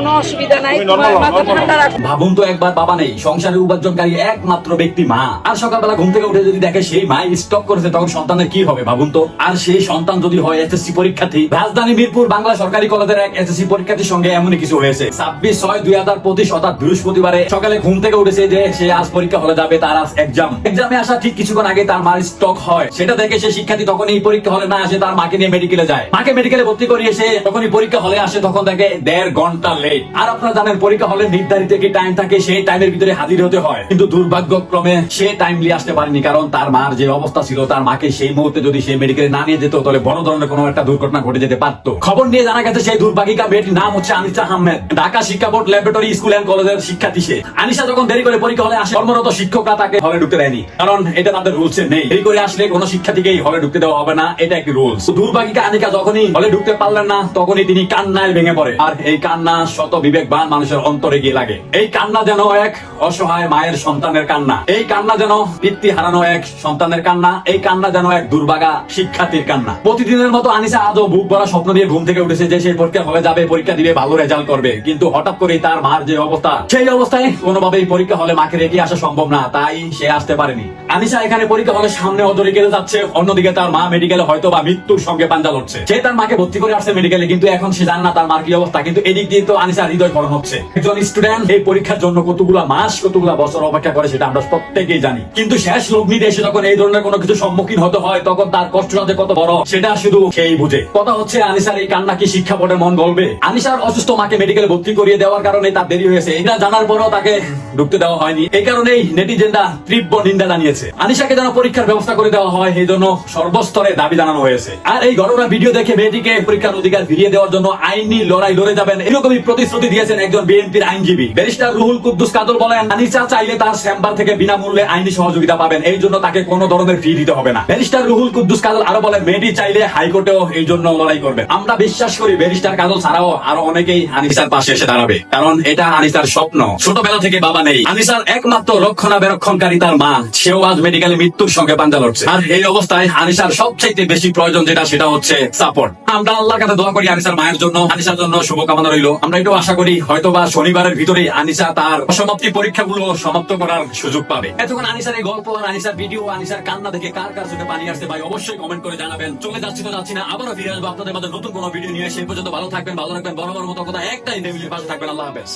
কোনো অসুবিধা নাই তোমার মাথা ঠান্ডা রাখো। ভাবুন তো একবার বাবা নেই। সংসারের উপার্জনকারী একমাত্র ব্যক্তি মা। আর সকালবেলা ঘুম থেকে উঠে যদি দেখে সেই মা স্টক করেছে তখন সন্তানের কি হবে ভাবুন তো? আর সেই সন্তান যদি হয় এসএসসি পরীক্ষার্থী? রাজধানী মিরপুর বাংলা সরকারি কলেজের এক এসএসসি পরীক্ষার্থীর সঙ্গে এমনই কিছু হয়েছে। ছাব্বিশ ছয় দুই হাজার পঁচিশ অর্থাৎ বৃহস্পতিবারে সকালে ঘুম থেকে উঠেছে যে সে আজ পরীক্ষা হলে যাবে তার আজ এক্সাম এক্সামে আসা ঠিক কিছুক্ষণ আগে তার মার স্টক হয়। সেটা দেখে সে শিক্ষার্থী তখন এই পরীক্ষা হলে না আসে তার মাকে নিয়ে মেডিকেলে যায়। মাকে মেডিকেলে ভর্তি করিয়ে সে যখনই পরীক্ষা হলে আসে তখন দেখে দেড় ঘণ্টা লেট আর আপনারা জানেন পরীক্ষা হলে নির্ধারিত কি টাইম থাকে, সেই টাইমের ভিতরে হাজির হতে হয়। কিন্তু দুর্ভাগ্যক্রমে সে টাইমলি আসতে পারেনি, কারণ তার মার যে অবস্থা ছিল, তার মাকে সেই মুহূর্তে যদি সে মেডিকেলে না নিয়ে যেত, তাহলে বড় ধরনের কোনো একটা দুর্ঘটনা ঘটে যেতে পারত। খবর নিয়ে জানা গেছে, সেই দুর্ভাগিকা মেয়েটির নাম হচ্ছে আনিসা আহমেদ। ঢাকা শিক্ষা বোর্ড ল্যাবরেটরি স্কুল অ্যান্ড কলেজের শিক্ষার্থী সে। আনিসা যখন দেরি করে পরীক্ষা হলে আসে, কর্মরত শিক্ষকরা তাকে হলে ঢুকতে দেয়নি। কারণ এটা তাদের রুলসে নেই। দেরি করে আসলে কোনো শিক্ষার্থীকেই হলে ঢুকতে দেওয়া হবে না, এটা একটি রুলস দুর্ভাগিকা আনিকা যখনই হলে ঢুকতে পারলেন না, তখনই তিনি কান্নায় ভেঙে পড়ে। আর এই কান্না শত বিবেকবান মানুষের অন্তরে গিয়ে লাগে। এই কান্না যেন এক অসহায় মায়ের সন্তানের কান্না। এই কান্না যেন পিতৃ হারানো এক সন্তানের কান্না। এই কান্না যেন এক দুর্ভাগা শিক্ষার্থীর কান্না। প্রতিদিনের মতো আনিসা আজও বুক ভরা স্বপ্ন দিয়ে ঘুম থেকে উঠেছে যে সেই পরীক্ষা হলে যাবে, পরীক্ষা দিবে, ভালো রেজাল্ট করবে। কিন্তু হঠাৎ করে তার মার যে অবস্থা, সেই অবস্থায় কোনোভাবেই পরীক্ষা হলে মাকে রেখে আসা সম্ভব না। তাই সে আসতে পারেনি। আনিসা এখানে পরীক্ষা হলে সামনে অদরিকেলে যাচ্ছে, অন্যদিকে তার মা মেডিকেলে হয়তো বা মৃত্যুর সঙ্গে পাঞ্জা লড়ছে। সে তার মাকে ভর্তি করে আসছে মেডিকেলে, কিন্তু এখন সে জানে না তার মার কি অবস্থা। কিন্তু এদিক দিয়ে তো হৃদয় গরম হচ্ছে। একজন স্টুডেন্ট এই পরীক্ষার জন্য কতগুলা মাস, কতগুলা বছর অপেক্ষা করে সেটা আমরা প্রত্যেকেই জানি। কিন্তু শেষ যখন এই ধরনের কোনো কিছু সম্মুখীন হতে হয়, তখন তার কত বড়, সেটা শুধু সেই বুঝে। কথা হচ্ছে আনিসার এই কান্না কি শিক্ষা বোর্ডের মন আনিসার অসুস্থ মাকে ভর্তি করিয়ে দেওয়ার কারণে তার দেরি হয়েছে। এটা জানার পরও তাকে ঢুকতে দেওয়া হয়নি। এই কারণেই নেটিজেনরা তীব্র নিন্দা জানিয়েছে। আনিসাকে যেন পরীক্ষার ব্যবস্থা করে দেওয়া হয়, এই জন্য সর্বস্তরে দাবি জানানো হয়েছে। আর এই ঘটনা ভিডিও দেখে মেয়েটিকে পরীক্ষার অধিকার ফিরিয়ে দেওয়ার জন্য আইনি লড়াই লড়ে যাবেন, এরকমই প্রতিশ্রুতি দিয়েছেন একজন বিএনপির আইনজীবী। ব্যারিস্টার রুহুল কুদ্দুস কাদর বলেন, আনিসা চাইলে তার চেম্বার থেকে বিনামূল্যে আইনি সহযোগিতা পাবেন। এই জন্য তাকে কোনো ধরনের ফি দিতে হবে না। ব্যারিস্টার রুহুল কুদ্দুস কাদর আরও বলেন, মেয়েটি চাইলে হাইকোর্টেও এই জন্য লড়াই করবে আমরা বিশ্বাস করি, ব্যারিস্টার কাদর ছাড়াও আরও অনেকেই আনিসার পাশে এসে দাঁড়াবে, কারণ এটা আনিসার স্বপ্ন। ছোটবেলা থেকে বাবা নেই। আনিসার একমাত্র রক্ষণাবেক্ষণকারী তার মা, সেও আজ মেডিকেলে মৃত্যুর সঙ্গে পাঞ্জা লড়ছে। আর এই অবস্থায় আনিসার সবচাইতে বেশি প্রয়োজন যেটা, সেটা হচ্ছে সাপোর্ট আমরা আল্লাহর কাছে দোয়া করি আনিসার মায়ের জন্য, আনিসার জন্য শুভকামনা রইল। আমরা একটু আশা করি হয়তো বা শনিবারের ভিতরে আনিসা তার অসমাপ্তি পরীক্ষাগুলো সমাপ্ত করার সুযোগ পাবে। এতক্ষণ আনিসার এই গল্প আর আনিসার ভিডিও, আনিসার কান্না দেখে কার কার চোখে পানি আসছে ভাই অবশ্যই কমেন্ট করে জানাবেন। চলে যাচ্ছি তো যাচ্ছি না, আবারও ফিরে আসব আপনাদের মধ্যে নতুন কোনো ভিডিও নিয়ে। সেই পর্যন্ত ভালো থাকবেন, ভালো রাখবেন বড় মতো কথা একটাই ভালো থাকবেন, আল্লাহ হাফেজ।